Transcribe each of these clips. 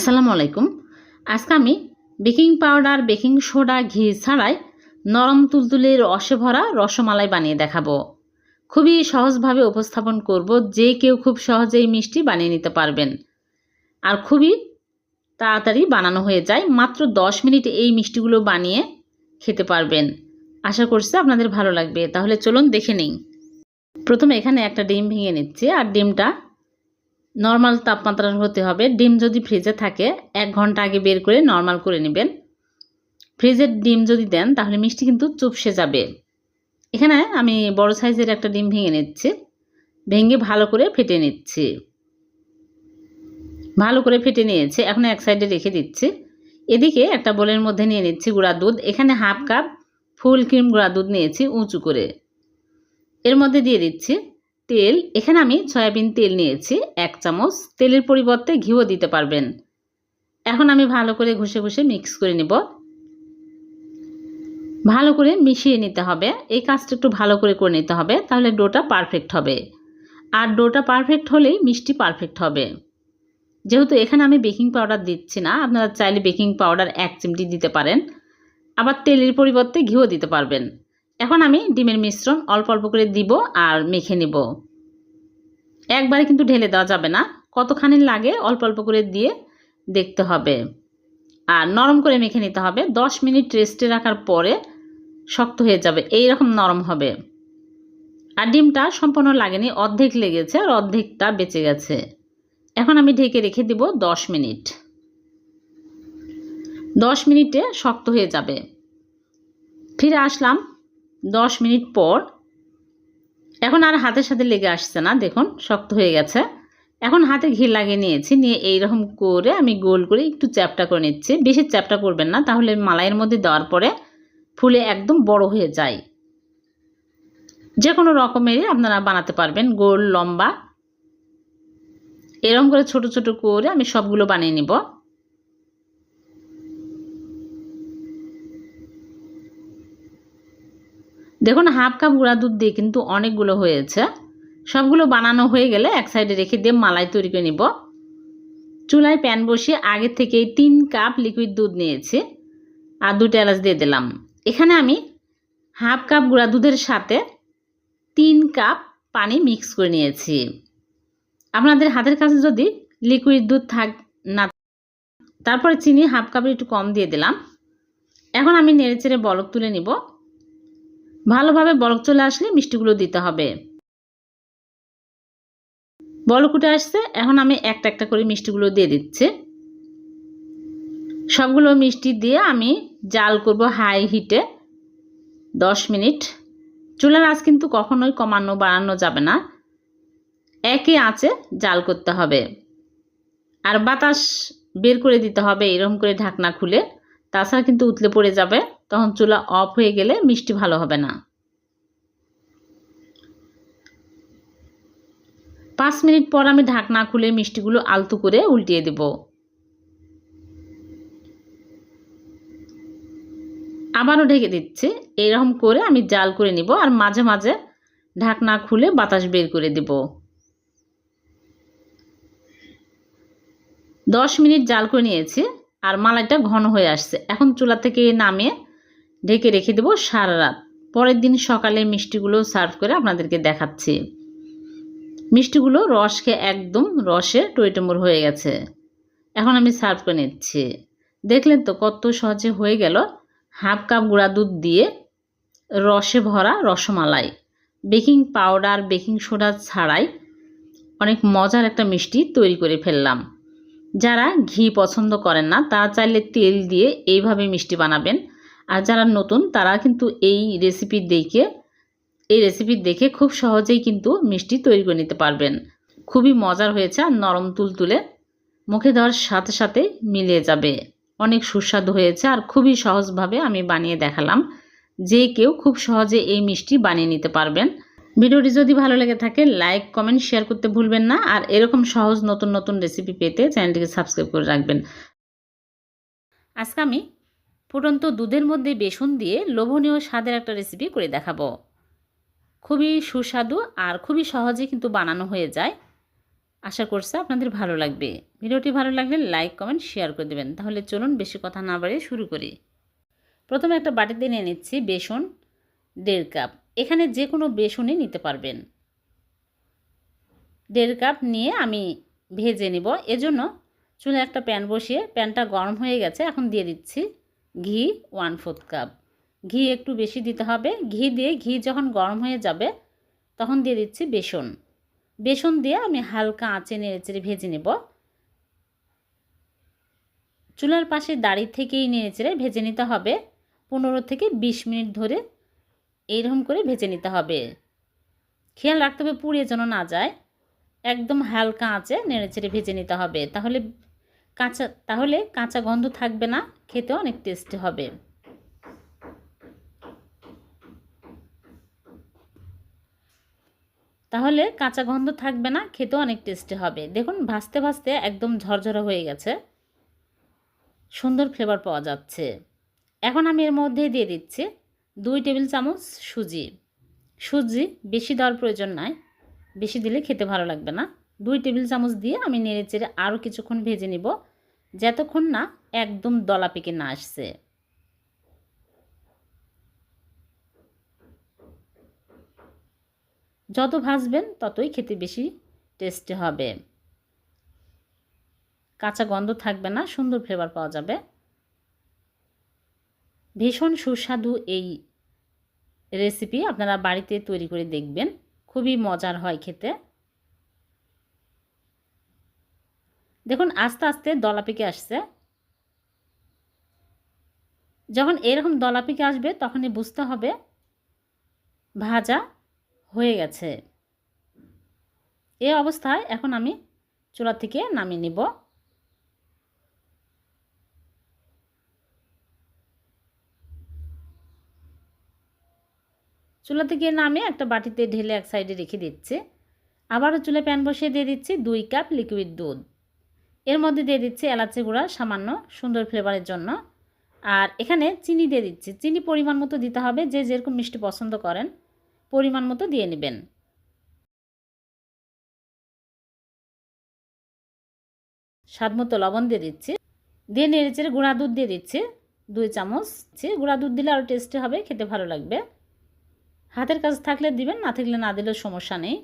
আসসালামু আলাইকুম। আজকে আমি বেকিং পাউডার, বেকিং সোডা, ঘি ছাড়াই নরম তুলতুলে রসে ভরা রসমালাই বানিয়ে দেখাবো। খুবই সহজভাবে উপস্থাপন করব, যে কেউ খুব সহজেই মিষ্টি বানিয়ে নিতে পারবেন। আর খুবই তাড়াতাড়ি বানানো হয়ে যায়, মাত্র দশ মিনিট এই মিষ্টিগুলো বানিয়ে খেতে পারবেন। আশা করছি আপনাদের ভালো লাগবে। তাহলে চলুন দেখে নিন প্রথমে এখানে একটা ডিম ভেঙে নিচ্ছি, আর ডিমটা নর্মাল তাপমাত্রার হতে হবে। ডিম যদি ফ্রিজে থাকে, এক ঘণ্টা আগে বের করে নর্মাল করে নেবেন। ফ্রিজের ডিম যদি দেন, তাহলে মিষ্টি কিন্তু চুপসে যাবে। এখানে আমি বড় সাইজের একটা ডিম ভেঙে নিচ্ছি। ভেঙে ভালো করে ফেটে নিচ্ছি। ভালো করে ফেটে নিয়েছি। এখন এক সাইডে রেখে দিচ্ছি। এদিকে একটা বোলের মধ্যে নিয়ে নিচ্ছি গুঁড়া দুধ। এখানে হাফ কাপ ফুল ক্রিম গুঁড়া দুধ নিয়েছি উঁচু করে। এর মধ্যে দিয়ে দিচ্ছি তেল, এখানে আমি সয়াবিন তেল নিয়েছি, এক চামচ। তেলের পরিবর্তে ঘিও দিতে পারবেন। এখন আমি ভালো করে ঘষে ঘষে মিক্স করে নেব। ভালো করে মিশিয়ে নিতে হবে। এই কাজটা একটু ভালো করে করে নিতে হবে, তাহলে ডোটা পারফেক্ট হবে। আর ডোটা পারফেক্ট হলেই মিষ্টি পারফেক্ট হবে। যেহেতু এখানে আমি বেকিং পাউডার দিচ্ছি না, আপনারা চাইলে বেকিং পাউডার এক চিমটি দিতে পারেন। আবার তেলের পরিবর্তে ঘিও দিতে পারবেন। এখন আমি ডিমের মিশ্রণ অল্প অল্প করে দিব আর মেখে নিব। একবারে কিন্তু ঢেলে দেওয়া যাবে না, কতখানি লাগে অল্প অল্প করে দিয়ে দেখতে হবে। আর নরম করে মেখে নিতে হবে, দশ মিনিট রেস্টে রাখার পরে শক্ত হয়ে যাবে এই রকম নরম হবে। আর ডিমটা সম্পূর্ণ লাগেনি, অর্ধেক লেগেছে আর অর্ধেকটা বেঁচে গেছে। এখন আমি ঢেকে রেখে দিব দশ মিনিট। দশ মিনিটে শক্ত হয়ে যাবে। ফিরে আসলাম দশ মিনিট পর। এখন আর হাতের সাথে লেগে আসছে না, দেখুন, শক্ত হয়ে গেছে। এখন হাতে ঘি লাগিয়ে নিয়েছি, নিয়ে এইরকম করে আমি গোল করে একটু চ্যাপটা করে নিচ্ছি। বেশি চ্যাপটা করবেন না, তাহলে মালাইয়ের মধ্যে দেওয়ার পরে ফুলে একদম বড় হয়ে যায়। যে কোনো রকমেরই আপনারা বানাতে পারবেন, গোল, লম্বা। এরকম করে ছোট ছোট করে আমি সবগুলো বানিয়ে নিব। দেখুন, হাফ কাপ গুঁড়া দুধ দিয়ে কিন্তু অনেকগুলো হয়েছে। সবগুলো বানানো হয়ে গেলে এক সাইডে রেখে দিয়ে মালাই তৈরি করে নিব। চুলায় প্যান বসিয়ে আগে থেকেই তিন কাপ লিকুইড দুধ নিয়েছি আর দুটো এলাচ দিয়ে দিলাম। এখানে আমি হাফ কাপ গুঁড়া দুধের সাথে তিন কাপ পানি মিক্স করে নিয়েছি। আপনাদের হাতের কাছে যদি লিকুইড দুধ থাক না তারপরে চিনি হাফ কাপের একটু কম দিয়ে দিলাম। এখন আমি নেড়ে চেড়ে বলক তুলে নিব। ভালোভাবে বলক চলে আসলে মিষ্টিগুলো দিতে হবে। বলক উঠে আসছে, এখন আমি একটা একটা করে মিষ্টিগুলো দিয়ে দিচ্ছি। সবগুলো মিষ্টি দিয়ে আমি জাল করব হাই হিটে দশ মিনিট। চুলার আঁচ কিন্তু কখনোই কমানো বাড়ানো যাবে না। একই আঁচে জাল করতে হবে। আর বাতাস বের করে দিতে হবে, এরকম করে ঢাকনা খুলে। তাছাড়া কিন্তু উতলে পড়ে যাবে। তখন চুলা অফ হয়ে গেলে মিষ্টি ভালো হবে না। পাঁচ মিনিট পর আমি ঢাকনা খুলে মিষ্টিগুলো আলতু করে উল্টিয়ে দেব। আবারও ঢেকে দিচ্ছি। এইরকম করে আমি জাল করে নিব আর মাঝে মাঝে ঢাকনা খুলে বাতাস বের করে দেব। দশ মিনিট জাল করে নিয়েছি আর মালাইটা ঘন হয়ে আসছে। এখন চুলা থেকে নামিয়ে ঢেকে রেখে দেবো সারা রাত। পরের দিন সকালে মিষ্টিগুলো সার্ভ করে আপনাদেরকে দেখাচ্ছি। মিষ্টিগুলো রস খেয়ে একদম রসে টইটমোর হয়ে গেছে। এখন আমি সার্ভ করে নিচ্ছি। দেখলেন তো কত সহজে হয়ে গেল। হাফ কাপ গুঁড়া দুধ দিয়ে রসে ভরা rasmalai. Baking powder, baking soda ছাড়াই অনেক মজার একটা মিষ্টি তৈরি করে ফেললাম। যারা ঘি পছন্দ করেন না, তারা চাইলে তেল দিয়ে এইভাবে মিষ্টি বানাবেন। আর যারা নতুন, তারা কিন্তু এই রেসিপি দেখে, এই রেসিপি দেখে খুব সহজেই কিন্তু মিষ্টি তৈরি করে নিতে পারবেন। খুবই মজার হয়েছে আর নরম তুলতুলে, মুখে দেওয়ার সাথে সাথে মিলিয়ে যাবে। অনেক সুস্বাদু হয়েছে আর খুবই সহজভাবে আমি বানিয়ে দেখালাম। যে কেউ খুব সহজে এই মিষ্টি বানিয়ে নিতে পারবেন। ভিডিওটি যদি ভালো লেগে থাকে লাইক কমেন্ট শেয়ার করতে ভুলবেন না। আর এরকম সহজ নতুন নতুন রেসিপি পেতে চ্যানেলটিকে সাবস্ক্রাইব করে রাখবেন। আজকে আমি ফুটন্ত দুধের মধ্যে বেসন দিয়ে লোভনীয় স্বাদের একটা রেসিপি করে দেখাবো। খুবই সুস্বাদু আর খুবই সহজে কিন্তু বানানো হয়ে যায়। আশা করছি আপনাদের ভালো লাগবে। ভিডিওটি ভালো লাগলে লাইক কমেন্ট শেয়ার করে দেবেন। তাহলে চলুন বেশি কথা না বাড়িয়ে শুরু করি। প্রথমে একটা বাটিতে নিয়ে নিচ্ছি বেসন দেড় কাপ। এখানে যে কোনো বেসনই নিতে পারবেন। দেড় কাপ নিয়ে আমি ভেজে নিব। এজন্য চুলে একটা প্যান বসিয়ে প্যানটা গরম হয়ে গেছে, এখন দিয়ে দিচ্ছি। ঘি ওয়ান ফোর্থ কাপ ঘি একটু বেশি দিতে হবে। ঘি দিয়ে ঘি যখন গরম হয়ে যাবে, তখন দিয়ে দিচ্ছি বেসন। বেসন দিয়ে আমি হালকা আঁচে নেড়েচেড়ে ভেজে নেব। চুলার পাশে দাড়ি থেকেই নেড়েচেড়ে ভেজে নিতে হবে। পনেরো থেকে বিশ মিনিট ধরে এইরকম করে ভেজে নিতে হবে। খেয়াল রাখতে হবে পুড়িয়ে যেন না যায়। একদম হালকা আঁচে নেড়েচেড়ে ভেজে নিতে হবে। তাহলে কাঁচা, তাহলে কাঁচা গন্ধ থাকবে না, খেতে অনেক টেস্টি হবে। তাহলে কাঁচা গন্ধ থাকবে না খেতেও অনেক টেস্টি হবে। দেখুন, ভাজতে ভাজতে একদম ঝরঝরা হয়ে গেছে। সুন্দর ফ্লেভার পাওয়া যাচ্ছে। এখন আমি এর মধ্যে দিয়ে দিচ্ছি দুই টেবিল চামচ সুজি। সুজি বেশি দেওয়ার প্রয়োজন নাই, বেশি দিলে খেতে ভালো লাগবে না। দুই টেবিল চামচ দিয়ে আমি নেড়ে চেড়ে আরও কিছুক্ষণ ভেজে নিব, যতক্ষণ না একদম দলা পেকে না আসছে। যত ভাজবেন ততই খেতে বেশি টেস্টি হবে। কাঁচা গন্ধ থাকবে না, সুন্দর ফ্লেভার পাওয়া যাবে। ভীষণ সুস্বাদু এই রেসিপি আপনারা বাড়িতে তৈরি করে দেখবেন, খুবই মজার হয় খেতে। দেখুন, আস্তে আস্তে দলা পেকে আসছে। যখন এরকম দলা পেকে আসবে, তখনই বুঝতে হবে ভাজা হয়ে গেছে। এ অবস্থায় এখন আমি চুলা থেকে নামিয়ে নিব। চুলা থেকে নামিয়ে একটা বাটিতে ঢেলে এক সাইডে রেখে দিচ্ছি। আবারও চুলে প্যান বসিয়ে দিয়ে দিচ্ছি দুই কাপ লিকুইড দুধ। এর মধ্যে দিয়ে দিচ্ছি এলাচি গুঁড়া সামান্য সুন্দর ফ্লেভারের জন্য। আর এখানে চিনি দিয়ে দিচ্ছি। চিনি পরিমাণ মতো দিতে হবে, যে যেরকম মিষ্টি পছন্দ করেন, পরিমাণ মতো দিয়ে নেবেন। স্বাদ মতো লবণ দিয়ে দিচ্ছি। দিয়ে নেড়ে চেড়ে গুঁড়া দুধ দিয়ে দিচ্ছি। দুই চামচ। গুঁড়া দুধ দিলে আরও টেস্টি হবে, খেতে ভালো লাগবে। হাতের কাজ থাকলে দিবেন, না থাকলে না দিলেও সমস্যা নেই।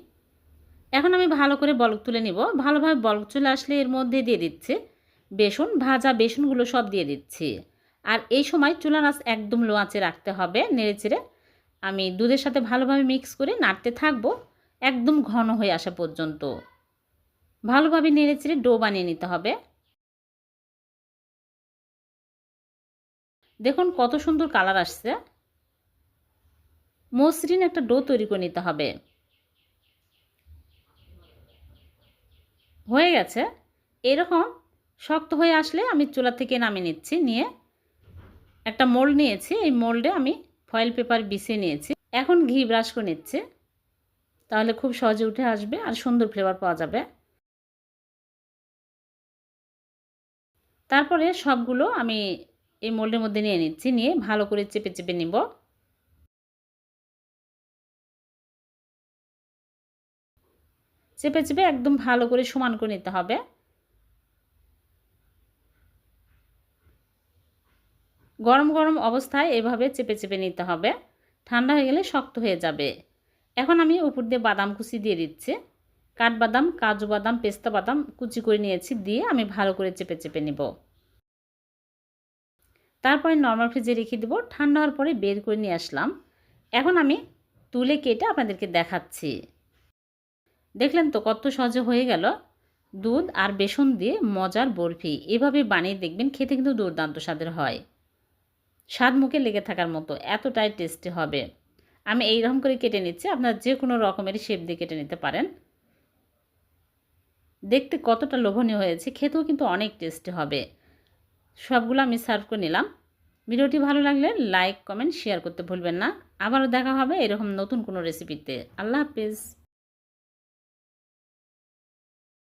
এখন আমি ভালো করে বলক তুলে নিব। ভালোভাবে বলক চলে আসলে এর মধ্যে দিয়ে দিচ্ছি। বেসন, ভাজা বেসনগুলো সব দিয়ে দিচ্ছি। আর এই সময় চুলা নাচ একদম লো আঁচে রাখতে হবে, নেড়ে চেড়ে। আমি দুধের সাথে ভালোভাবে মিক্স করে নাড়তে থাকব, একদম ঘন হয়ে আসা পর্যন্ত। ভালোভাবে নেড়ে চেড়ে ডো বানিয়ে নিতে হবে। দেখুন কত সুন্দর কালার আসছে। মসৃণ একটা ডো তৈরি করে নিতে হবে। হয়ে গেছে। এরকম শক্ত হয়ে আসলে আমি চুলা থেকে নামিয়ে নিচ্ছি, নিয়ে একটা মোল্ড নিয়েছি। এই মোল্ডে আমি ফয়েল পেপার বিছিয়ে নিয়েছি। এখন ঘি ব্রাশ করে নিচ্ছে। তাহলে খুব সহজে উঠে আসবে আর সুন্দর ফ্লেভার পাওয়া যাবে। তারপরে সবগুলো আমি এই মোল্ডের মধ্যে নিয়ে নিচ্ছি, নিয়ে ভালো করে চেপে চেপে নিব। চেপে চেপে একদম ভালো করে সমান করে নিতে হবে। গরম গরম অবস্থায় এভাবে চেপে চেপে নিতে হবে। ঠান্ডা হয়ে গেলে শক্ত হয়ে যাবে। এখন আমি উপর দিয়ে বাদাম কুচি দিয়ে দিচ্ছি। কাঠবাদাম, কাজু বাদাম, পেস্তা বাদাম কুচি করে নিয়েছি দিয়ে আমি ভালো করে চেপে চেপে নিব। তারপরে নর্মাল ফ্রিজে রেখে দেবো। ঠান্ডা হওয়ার পরে বের করে নিয়ে আসলাম। এখন আমি তুলে কেটে আপনাদেরকে দেখাচ্ছি। দেখলেন তো কত সহজে হয়ে গেল? দুধ আর বেসন দিয়ে মজার বরফি। এভাবে বানিয়ে দেখবেন খেতে কিন্তু দুর্দান্ত স্বাদের হয়। স্বাদ মুখে লেগে থাকার মতো, এতটাই টেস্টি হবে। আমি এই রকম করে কেটে নিচ্ছি, আপনারা যে কোনো রকমের শেপ দিয়ে কেটে নিতে পারেন। দেখতে কতটা লোভনীয় হয়েছে, খেতেও কিন্তু অনেক টেস্টি হবে। সবগুলো আমি সার্ভ করে নিলাম। ভিডিওটি ভালো লাগলে লাইক কমেন্ট শেয়ার করতে ভুলবেন না। আবারও দেখা হবে এরকম নতুন কোনো রেসিপিতে আল্লাহ হাফিজ।